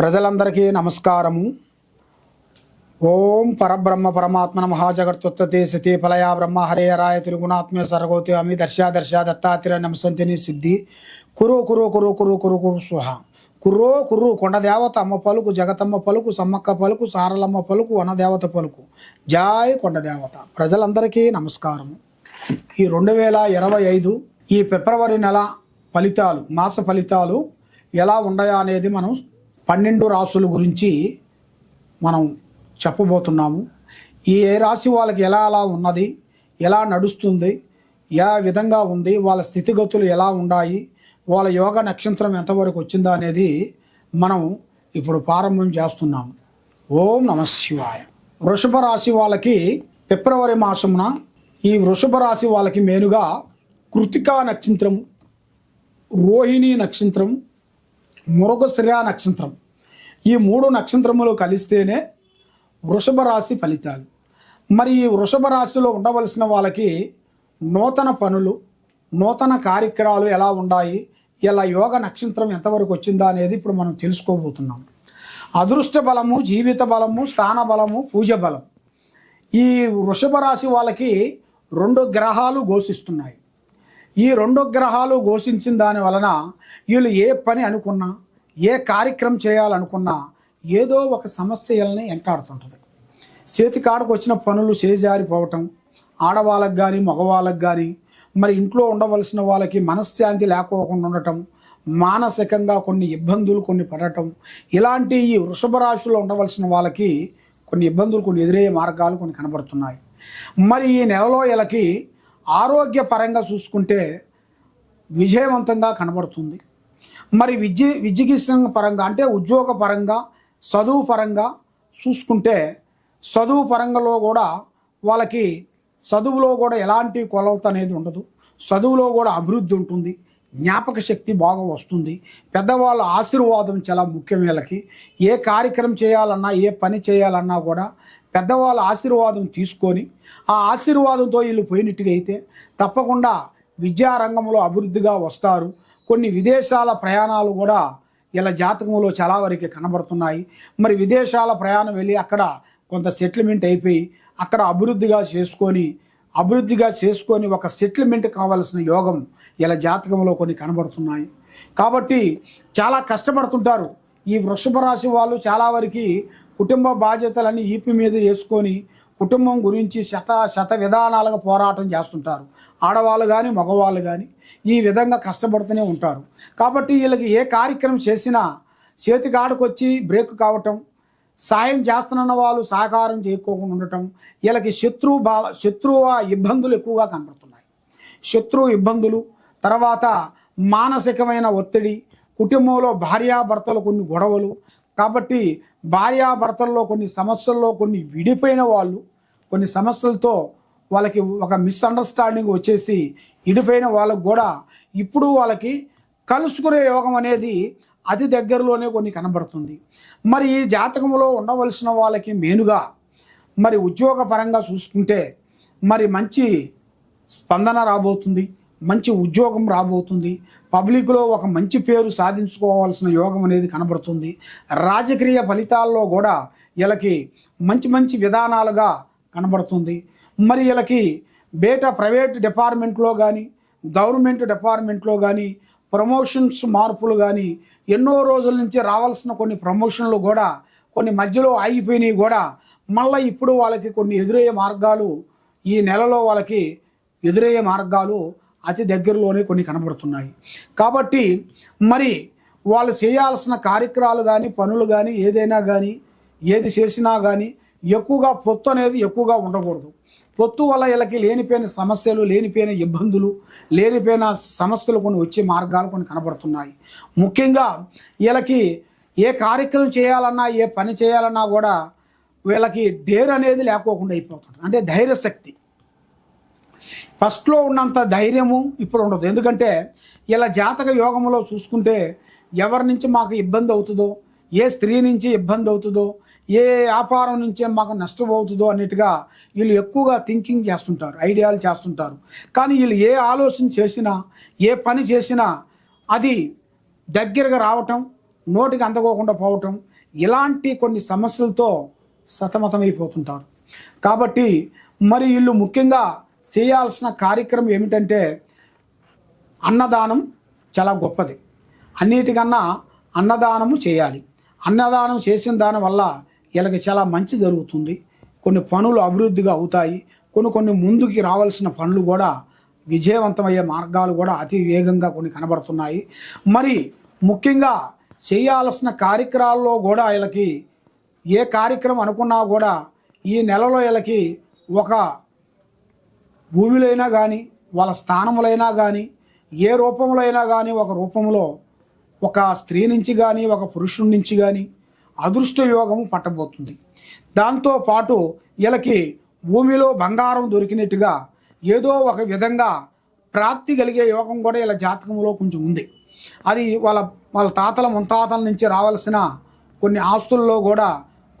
ప్రజలందరికీ నమస్కారము. ఓం పరబ్రహ్మ పరమాత్మన మహాజగత్తుత్తే సతీ ఫలయా బ్రహ్మ హరే రాయ తిరుగుణాత్మే సర్గోతి అమి దర్శా దర్శా దత్తాత్రేయ నమసంతిని సిద్ధి. కురు కురు కురు కురు కురు కురు సుహ కుర్రో కుర్రు కొండదేవత అమ్మ పలుకు జగతమ్మ పలుకు సమ్మక్క పలుకు సారలమ్మ పలుకు వనదేవత పలుకు. జాయ్ కొండదేవత ప్రజలందరికీ నమస్కారము. ఈ రెండు వేల ఇరవై ఐదు ఈ ఫిబ్రవరి నెల ఫలితాలు మాస ఫలితాలు ఎలా ఉన్నాయా అనేది మనం పన్నెండు రాసుల గురించి మనం చెప్పబోతున్నాము. ఈ ఏ రాశి వాళ్ళకి ఎలా ఎలా ఉన్నది? ఎలా నడుస్తుంది? ఏ విధంగా ఉంది? వాళ్ళ స్థితిగతులు ఎలా ఉన్నాయి? వాళ్ళ యోగ నక్షత్రం ఎంతవరకు వచ్చిందా అనేది మనం ఇప్పుడు ప్రారంభం చేస్తున్నాము ఓం నమ శివాయ. వృషభ రాశి వాళ్ళకి ఫిబ్రవరి మాసమున ఈ వృషభ రాశి వాళ్ళకి మేనుగా కృతికా నక్షత్రం రోహిణి నక్షత్రం మృగశిర నక్షత్రం. ఈ మూడు నక్షత్రములు కలిస్తేనే వృషభ రాశి ఫలితాలు. మరి ఈ వృషభ రాశిలో ఉండవలసిన వాళ్ళకి నూతన పనులు నూతన కార్యక్రమాలు ఎలా ఉన్నాయి ఇలా యోగ నక్షత్రం ఎంతవరకు వచ్చిందా అనేది ఇప్పుడు మనం తెలుసుకోబోతున్నాం. అదృష్ట బలము జీవిత బలము స్థాన బలము పూజ బలం. ఈ వృషభ రాశి వాళ్ళకి రెండు గ్రహాలు ఘోషిస్తున్నాయి. ఈ రెండు గ్రహాలు ఘోషించిన దాని వలన వీళ్ళు ఏ పని అనుకున్నా ఏ కార్యక్రమం చేయాలనుకున్నా ఏదో ఒక సమస్యలని ఎంటాడుతుంటుంది. చేతికాడకు వచ్చిన పనులు చేజారిపోవటం ఆడవాళ్ళకు కానీ మగవాళ్ళకు కానీ మరి ఇంట్లో ఉండవలసిన వాళ్ళకి మనశ్శాంతి లేకోకుండా ఉండటం మానసికంగా కొన్ని ఇబ్బందులు కొన్ని పడటం ఇలాంటి ఈ వృషభ రాశిలో ఉండవలసిన వాళ్ళకి కొన్ని ఇబ్బందులు కొన్ని ఎదురయ్యే మార్గాలు కొన్ని కనబడుతున్నాయి. మరి ఈ నెలలో వీళ్ళకి ఆరోగ్యపరంగా చూసుకుంటే విజయవంతంగా కనబడుతుంది. మరి విద్య విద్యకి పరంగా అంటే ఉద్యోగ పరంగా చదువు పరంగా చూసుకుంటే చదువు పరంగాలో కూడా వాళ్ళకి చదువులో కూడా ఎలాంటి కొలత అనేది ఉండదు. చదువులో కూడా అభివృద్ధి ఉంటుంది. జ్ఞాపక శక్తి బాగా వస్తుంది. పెద్దవాళ్ళ ఆశీర్వాదం చాలా ముఖ్యం వీళ్ళకి. ఏ కార్యక్రమం చేయాలన్నా ఏ పని చేయాలన్నా కూడా పెద్దవాళ్ళ ఆశీర్వాదం తీసుకొని ఆ ఆశీర్వాదంతో వీళ్ళు పోయినట్టుగా అయితే తప్పకుండా విద్యారంగంలో అభివృద్ధిగా వస్తారు. కొన్ని విదేశాల ప్రయాణాలు కూడా ఇలా జాతకంలో చాలా వరకు కనబడుతున్నాయి. మరి విదేశాల ప్రయాణం వెళ్ళి అక్కడ కొంత సెటిల్మెంట్ అయిపోయి అక్కడ అభివృద్ధిగా చేసుకొని అభివృద్ధిగా చేసుకొని ఒక సెటిల్మెంట్ కావాల్సిన యోగం ఇలా జాతకంలో కొన్ని కనబడుతున్నాయి. కాబట్టి చాలా కష్టపడుతుంటారు. ఈ వృషభ రాశి వాళ్ళు చాలా వరకు కుటుంబ బాధ్యతలన్నీ ఈపి మీద వేసుకొని కుటుంబం గురించి శత శత విధానాలుగా పోరాటం చేస్తుంటారు. ఆడవాళ్ళు కానీ మగవాళ్ళు కానీ ఈ విధంగా కష్టపడుతూనే ఉంటారు. కాబట్టి వీళ్ళకి ఏ కార్యక్రమం చేసినా చేతికి బ్రేక్ కావటం సాయం చేస్తున్న వాళ్ళు సహకారం చేయకోకుండా ఉండటం వీళ్ళకి శత్రువు బా శత్రువు ఇబ్బందులు ఎక్కువగా కనబడుతున్నాయి. శత్రువు ఇబ్బందులు తర్వాత మానసికమైన ఒత్తిడి కుటుంబంలో భార్యాభర్తలు కొన్ని గొడవలు కాబట్టి భార్యాభర్తల్లో కొన్ని సమస్యల్లో కొన్ని విడిపోయిన వాళ్ళు కొన్ని సమస్యలతో వాళ్ళకి ఒక మిస్అండర్స్టాండింగ్ వచ్చేసి విడిపోయిన వాళ్ళకు కూడా ఇప్పుడు వాళ్ళకి కలుసుకునే యోగం అనేది అతి దగ్గరలోనే కొన్ని కనబడుతుంది. మరి ఈ జాతకంలో ఉండవలసిన వాళ్ళకి మెయిన్గా మరి ఉద్యోగపరంగా చూసుకుంటే మరి మంచి స్పందన రాబోతుంది మంచి ఉద్యోగం రాబోతుంది పబ్లిక్లో ఒక మంచి పేరు సాధించుకోవాల్సిన యోగం అనేది కనబడుతుంది. రాజకీయ ఫలితాల్లో కూడా వీళ్ళకి మంచి మంచి విధానాలుగా కనబడుతుంది. మరి వీళ్ళకి బయట ప్రైవేట్ డిపార్ట్మెంట్లో కానీ గవర్నమెంట్ డిపార్ట్మెంట్లో కానీ ప్రమోషన్స్ మార్పులు కానీ ఎన్నో రోజుల నుంచి రావాల్సిన కొన్ని ప్రమోషన్లు కూడా కొన్ని మధ్యలో ఆగిపోయినాయి కూడా మళ్ళీ ఇప్పుడు వాళ్ళకి కొన్ని ఎదురయ్యే మార్గాలు ఈ నెలలో వాళ్ళకి ఎదురయ్యే మార్గాలు అతి దగ్గరలోనే కొన్ని కనబడుతున్నాయి. కాబట్టి మరి వాళ్ళు చేయాల్సిన కార్యక్రమాలు కానీ పనులు కానీ ఏదైనా కానీ ఏది చేసినా కానీ ఎక్కువగా పొత్తు అనేది ఎక్కువగా ఉండకూడదు. పొత్తు వల్ల వీళ్ళకి లేనిపోయిన సమస్యలు లేనిపోయిన ఇబ్బందులు లేనిపోయిన సమస్యలు కొన్ని వచ్చే మార్గాలు కొన్ని కనబడుతున్నాయి. ముఖ్యంగా వీళ్ళకి ఏ కార్యక్రమం చేయాలన్నా ఏ పని చేయాలన్నా కూడా వీళ్ళకి డేర్ అనేది లేకోకుండా అయిపోతుంది అంటే ధైర్యశక్తి. ఫస్ట్లో ఉన్నంత ధైర్యము ఇప్పుడు ఉండదు. ఎందుకంటే ఇలా జాతక యోగంలో చూసుకుంటే ఎవరి నుంచి మాకు ఇబ్బంది అవుతుందో ఏ స్త్రీ నుంచి ఇబ్బంది అవుతుందో ఏ వ్యాపారం నుంచే మాకు నష్టం అవుతుందో అన్నట్టుగా వీళ్ళు ఎక్కువగా థింకింగ్ చేస్తుంటారు ఐడియాలు చేస్తుంటారు. కానీ వీళ్ళు ఏ ఆలోచన చేసినా ఏ పని చేసినా అది దగ్గరగా రావటం నోటికి అందకోకుండా పోవటం ఇలాంటి కొన్ని సమస్యలతో సతమతమైపోతుంటారు. కాబట్టి మరి వీళ్ళు ముఖ్యంగా చేయాల్సిన కార్యక్రమం ఏమిటంటే అన్నదానం చాలా గొప్పది. అన్నిటికన్నా అన్నదానము చేయాలి. అన్నదానం చేసిన దాని వల్ల వీళ్ళకి చాలా మంచి జరుగుతుంది. కొన్ని పనులు అభివృద్ధిగా అవుతాయి. కొన్ని కొన్ని ముందుకి రావాల్సిన పనులు కూడా విజయవంతమయ్యే మార్గాలు కూడా అతి వేగంగా కొన్ని కనబడుతున్నాయి. మరి ముఖ్యంగా చేయాల్సిన కార్యక్రమాల్లో కూడా వీళ్ళకి ఏ కార్యక్రమం అనుకున్నా కూడా ఈ నెలలో వీళ్ళకి ఒక భూమిలో అయినా కానీ వాళ్ళ స్థానములైనా కానీ ఏ రూపంలో అయినా కానీ ఒక రూపంలో ఒక స్త్రీ నుంచి కానీ ఒక పురుషుడి నుంచి కానీ అదృష్ట యోగము పట్టబోతుంది. దాంతో పాటు వీళ్ళకి భూమిలో బంగారం దొరికినట్టుగా ఏదో ఒక విధంగా ప్రాప్తి కలిగే యోగం కూడా ఇలా జాతకంలో కొంచెం ఉంది. అది వాళ్ళ వాళ్ళ తాతల ముంతాతల నుంచి రావాల్సిన కొన్ని ఆస్తుల్లో కూడా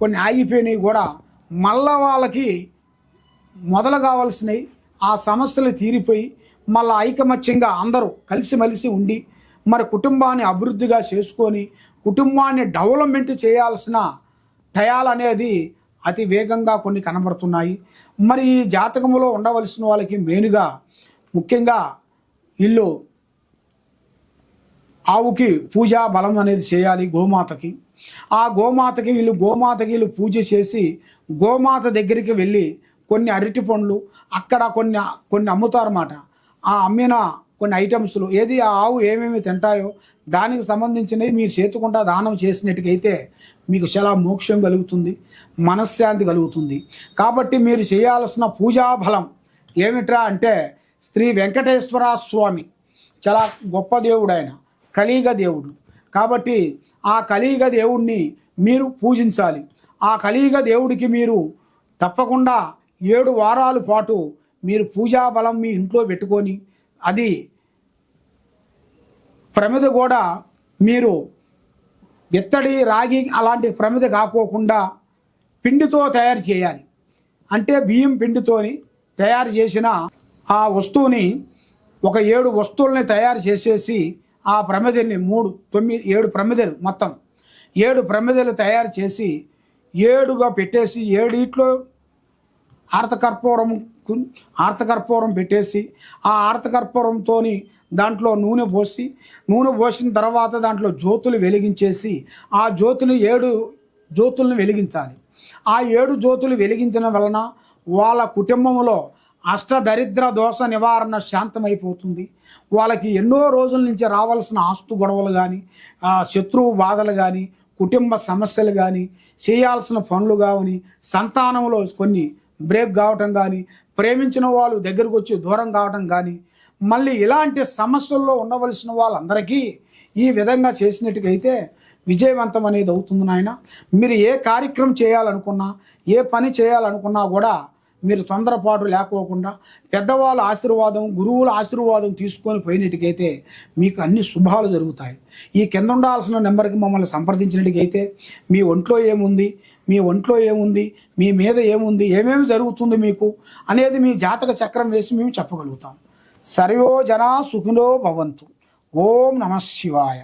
కొన్ని ఆగిపోయినవి కూడా మళ్ళా వాళ్ళకి మొదలు కావాల్సినవి ఆ సమస్యలు తీరిపోయి మళ్ళీ ఐకమత్యంగా అందరూ కలిసిమెలిసి ఉండి మరి కుటుంబాన్ని అభివృద్ధిగా చేసుకొని కుటుంబాన్ని డెవలప్మెంట్ చేయాల్సిన టయాలు అనేది అతి వేగంగా కొన్ని కనబడుతున్నాయి. మరి ఈ జాతకంలో ఉండవలసిన వాళ్ళకి మెయిన్గా ముఖ్యంగా ఇల్లు ఆవుకి పూజా బలం అనేది చేయాలి గోమాతకి. ఆ గోమాతకి వీళ్ళు గోమాతకి వీళ్ళు పూజ చేసి గోమాత దగ్గరికి వెళ్ళి కొన్ని అరటి పండ్లు అక్కడ కొన్ని కొన్ని అమ్ముతారన్నమాట. ఆ అమ్మిన కొన్ని ఐటమ్స్లు ఏది ఆ ఆవు ఏమేమి తింటాయో దానికి సంబంధించినవి మీరు చేతుకుంటా దానం చేసినట్టుకైతే మీకు చాలా మోక్షం కలుగుతుంది మనశ్శాంతి కలుగుతుంది. కాబట్టి మీరు చేయాల్సిన పూజాబలం ఏమిట్రా అంటే శ్రీ వెంకటేశ్వర స్వామి. చాలా గొప్ప దేవుడు ఆయన కలియుగ దేవుడు. కాబట్టి ఆ కలీగ దేవుడిని మీరు పూజించాలి. ఆ కలీగ దేవుడికి మీరు తప్పకుండా ఏడు వారాల పాటు మీరు పూజా బలం మీ ఇంట్లో పెట్టుకొని అది ప్రమిద కూడా మీరు ఎత్తడి రాగి అలాంటి ప్రమిద కాకోకుండా పిండితో తయారు చేయాలి. అంటే బియ్యం పిండితోని తయారు చేసిన ఆ వస్తువుని ఒక ఏడు వస్తువుల్ని తయారు చేసేసి ఆ ప్రమిదని మూడు తొమ్మిది ఏడు ప్రమిదలు మొత్తం ఏడు ప్రమిదలు తయారు చేసి ఏడుగా పెట్టేసి ఏడిట్లో ఆర్తకర్పూరం కు- ఆర్తకర్పూరం పెట్టేసి ఆ ఆర్తకర్పూరంతో దాంట్లో నూనె పోసి నూనె పోసిన తర్వాత దాంట్లో జ్యోతులు వెలిగించేసి ఆ జ్యోతులు ఏడు జ్యోతులను వెలిగించాలి. ఆ ఏడు జ్యోతులు వెలిగించడం వలన వాళ్ళ కుటుంబంలో అష్టదరిద్ర దోష నివారణ శాంతమైపోతుంది. వాళ్ళకి ఎన్నో రోజుల నుంచి రావాల్సిన ఆస్తు గొడవలు కానీ శత్రువు బాధలు కానీ కుటుంబ సమస్యలు కానీ చేయాల్సిన పనులు కావని సంతానంలో కొన్ని బ్రేక్ కావటం కానీ ప్రేమించిన వాళ్ళు దగ్గరకు వచ్చి దూరం కావటం కానీ మళ్ళీ ఇలాంటి సమస్యల్లో ఉండవలసిన వాళ్ళందరికీ ఈ విధంగా చేసినట్టుగైతే విజయవంతం అనేది అవుతుంది నాయన. మీరు ఏ కార్యక్రమం చేయాలనుకున్నా ఏ పని చేయాలనుకున్నా కూడా మీరు తొందరపాటు లేకోకుండా పెద్దవాళ్ళ ఆశీర్వాదం గురువుల ఆశీర్వాదం తీసుకొని పోయినట్టుకైతే మీకు అన్ని శుభాలు జరుగుతాయి. ఈ కింద ఉండాల్సిన నెంబర్కి మమ్మల్ని సంప్రదించినట్టుకైతే మీ ఒంట్లో ఏముంది మీ ఒంట్లో ఏముంది? మీ మీద ఏముంది? ఏమేమి జరుగుతుంది మీకు? అనేది మీ జాతక చక్రం వేసి మేము చెప్పగలుగుతాం. సర్వో జనా సుఖినో భవంతు. ఓం నమ శివాయ.